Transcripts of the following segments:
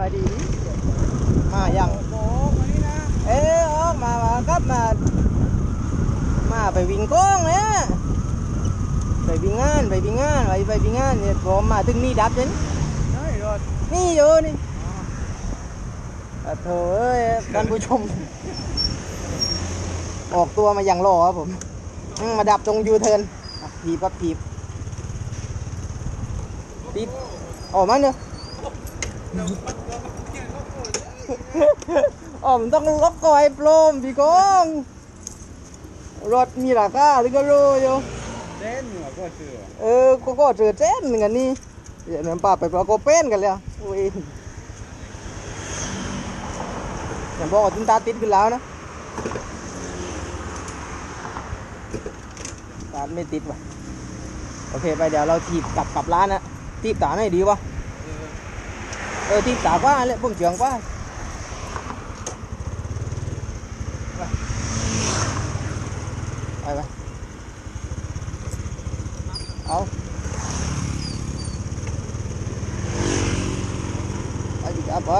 มาดี มายังโอ้มานี่นะเออออกมามาครับมา มาไปวิ่งกล้องเนี่ยไปวิ่งงานไปวิ่งงานไปไปวิ่งงานเนี่ยผมมาถึงนี่ดับจนใช่รถนี่อยู่นี่อะโถเอ้ยท่านผู้ชม ออกตัวมาอย่างรอครับผมอืมมาดับตรงยูเทิร์นอะถีบครับถีบถีบออกมาเนอะ อ๋อมันต้องล็อกก่อยโปรมพี่กองรถมีราคาหรือก็รู้อยู่เล่นหัวก็เสือเออก็ก็เจอเจ้นหนึ่งอันนี้เดี๋ยวน้ำปลาไปปลาโกเป็นกันเลยโอ้ยอย่างบอกว่าตินตาติดกันแล้วนะตาไม่ติดว่ะโอเคไปเดี๋ยวเราถีบกลับกลับร้านนะถีบตาหน่อยดีวะ เออถีบตากว่าเลยผมเฉียงกว่าไปไปเอาไปดิครับไป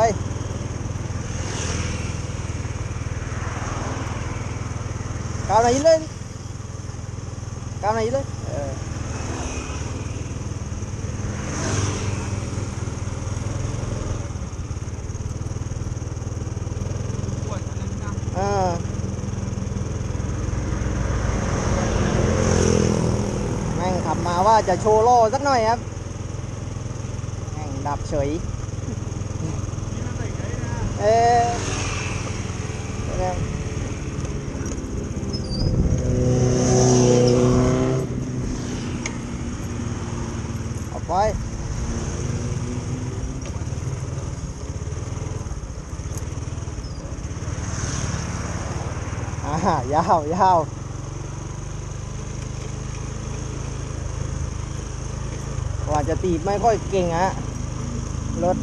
ก้าวไหนเลยก้าวไหนเลยเอออ่าแม่งขับมา ว่าจะโชว์โล่สักหน่อยครับแม่งดับเฉย เออออกไปอ่ายาวยาวกว่า จะตีไม่ค่อยเก่งอะรถ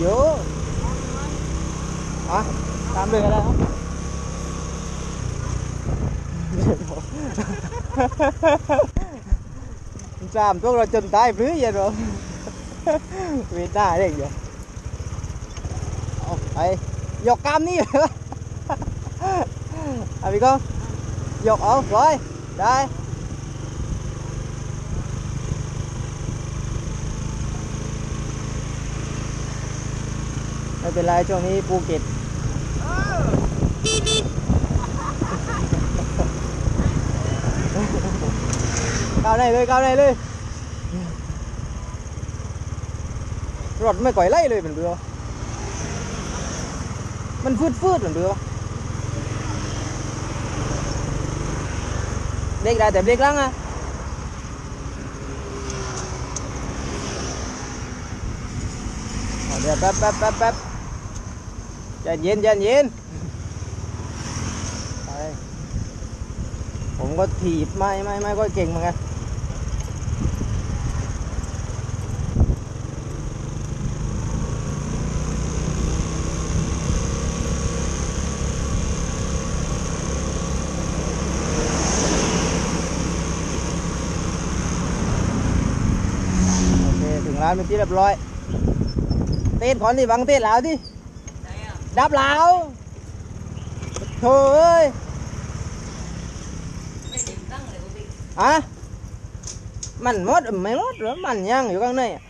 เยอะอะตามเลยก็ได้ครับจามพวกเราจนตายพื้นยังหรอเวทได้ได้ยังเอา ไปยกกามนี่เหรออาพี่ก้องยกเอาร้อยได้ไม่เป็นไรช่วงนี้ภูเก็ตก้าวไหนเลยก้าวไหนเลยรถไม่ก่อยไล่เลยเป็นเบือ มันฟืดฟืดเหมือนเบือเบรกได้แต่เบรกหลังอะเดี๋ยวแป๊บแป๊บแป๊บแป๊บใจเย็นใจเย็นไปผมก็ถีบไม่ไม่ไม่ค่อยเก่งเหมือนกันโอเคถึง ร้านเป็นที่เรียบร้อย เต้นก่อนดิบังเต้นแล้วดิดับแล้วโถ่เอ้ยฮะมันหมดไม่หมดหรือมันยังอยู่ข้างในอะ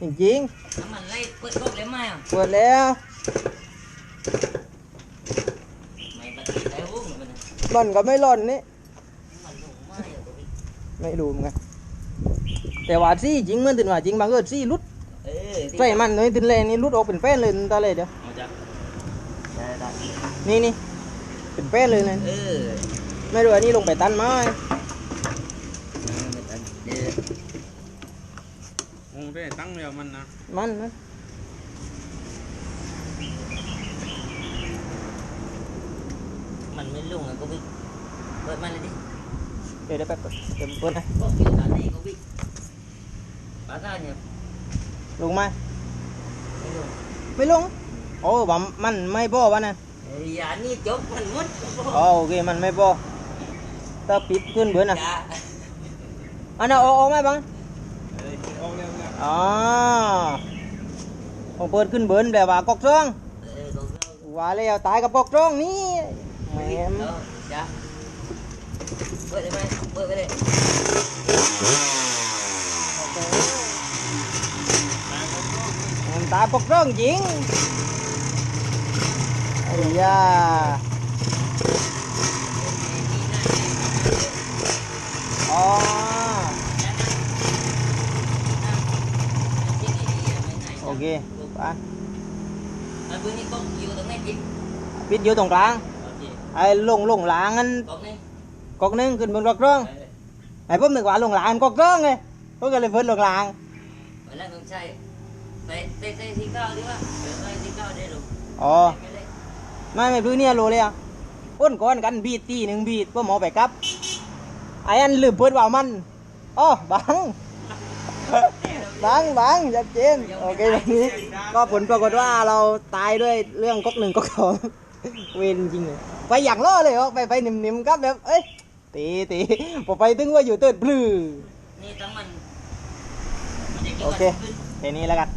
จริงน้ำมันไล่เปิดโลกเลยไหมอะๆเปิดแล้วไม่บัดได้วุ้งมันมันก็ไม่หล่นนี่มันลงมาอยู่ตรงนี้ไม่รู้เหมือนกัน แต่ว่าซี่จริงเหมื่อนตินว่าจริงบางเกิดซี่รุดเออใส่มันเลยตินเลยนี่รุดออกเป็นแป้นเลยตาเลยเดี๋ยวเอาจ้ะได้ได้นี่นี่เป็นแป้นเลยเลยเออไม่รู้อันนี้ลงไปตันไม้ไม่ตันเดี๋ยวโอ้ได้ตั้งแล้วมันนะมันมันมันไม่ลงอะก็วิ่งเปิดมันเลยดิเดี๋ยวเดี๋ยวแป๊บเดี๋ยวเปิดให้ก็เกี่ยวกับนี่ก็วิ่ง ปาต้าเนี่ยลงมาไม่ลงไม่ลง โอ้ว่ามันไม่พอวะนะเอไอ้ยานี่จบมันหมดอ๋อโอเคมันไม่พอถ้าปิดขึ้นเบิร์นอะจ้าอันนั้นออกออกไหมบังออกแล้วนะอ๋อของเปิดขึ้นเบิร์นแบบว่ากอกช่องเออของเราว่าแล้วตายกับกอกช่องนี่แหมเออจ้าเปิ ดได้ไหมเปิดไปเลยมันตายกอกช่องจริงไอ้ยาอ๋อโอเคไปอันพื้นนี่ก็อยู่ตรงไหนจิตปิดอยู่ตรงกลาง ไอ้ลงลงหลางอันตรงนี้กอกนึงขึ้นบนกอกช่องไอ้ผมนึกว่าลงหลางกอกช่องไงผมก็เลยเพิ่นลงหลางเวลาต้องใช้ ใส่ใส่ใส่สีเก้าดีว่าเออใส่สีเก้าได้หรออ๋อไม่ไม่พื้นเนี่ยรู้เลยอะอ้นก้อนกันบีดตีหนึ่งบีดเพื่อหมอไปครับไอ้อันลืมเปิดว่าวมันอ๋อบัง บังบังชัดเจนโอเคแบบนี้ ก็ผลปรากฏว่าเราตายด้วยเรื่องก๊อกหนึ่งก๊อกสองเวรจริงเลยไปอย่างล่อเลยเหรอไปไปหนิ่มๆครับแบบเอ้ยตีตีพอไปถึงว่าอยู่เติร์ดพลือนี่ทั้งมันมันจะกี่โอวันเคขึ้น แค่นี้แล้วกัน